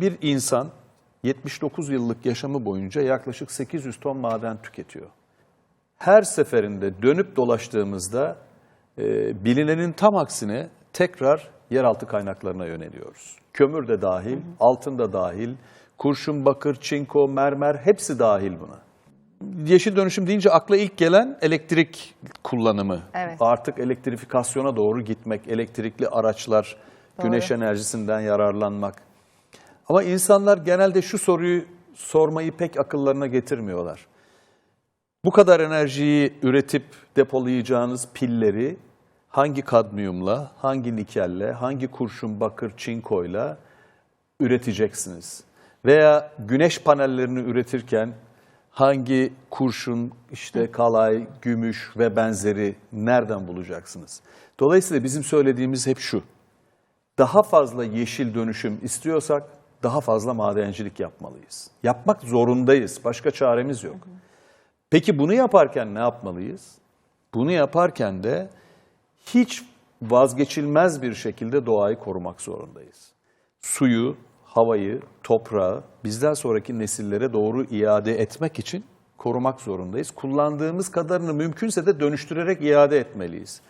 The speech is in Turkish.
Bir insan 79 yıllık yaşamı boyunca yaklaşık 800 ton maden tüketiyor. Her seferinde dönüp dolaştığımızda e, bilinenin tam aksine tekrar yeraltı kaynaklarına yöneliyoruz. Kömür de dahil, altın da dahil, kurşun, bakır, çinko, mermer hepsi dahil buna. Yeşil dönüşüm deyince akla ilk gelen elektrik kullanımı. Evet. Artık elektrifikasyona doğru gitmek, elektrikli araçlar, güneş enerjisinden yararlanmak. Ama insanlar genelde şu soruyu sormayı pek akıllarına getirmiyorlar. Bu kadar enerjiyi üretip depolayacağınız pilleri hangi kadmiyumla, hangi nikelle, hangi kurşun, bakır, çinkoyla üreteceksiniz? Veya güneş panellerini üretirken hangi kurşun, işte kalay, gümüş ve benzeri nereden bulacaksınız? Dolayısıyla bizim söylediğimiz hep şu. Daha fazla yeşil dönüşüm istiyorsak daha fazla madencilik yapmalıyız. Yapmak zorundayız. Başka çaremiz yok. Peki bunu yaparken ne yapmalıyız? Bunu yaparken de hiç vazgeçilmez bir şekilde doğayı korumak zorundayız. Suyu, havayı, toprağı bizden sonraki nesillere doğru iade etmek için korumak zorundayız. Kullandığımız kadarını mümkünse de dönüştürerek iade etmeliyiz.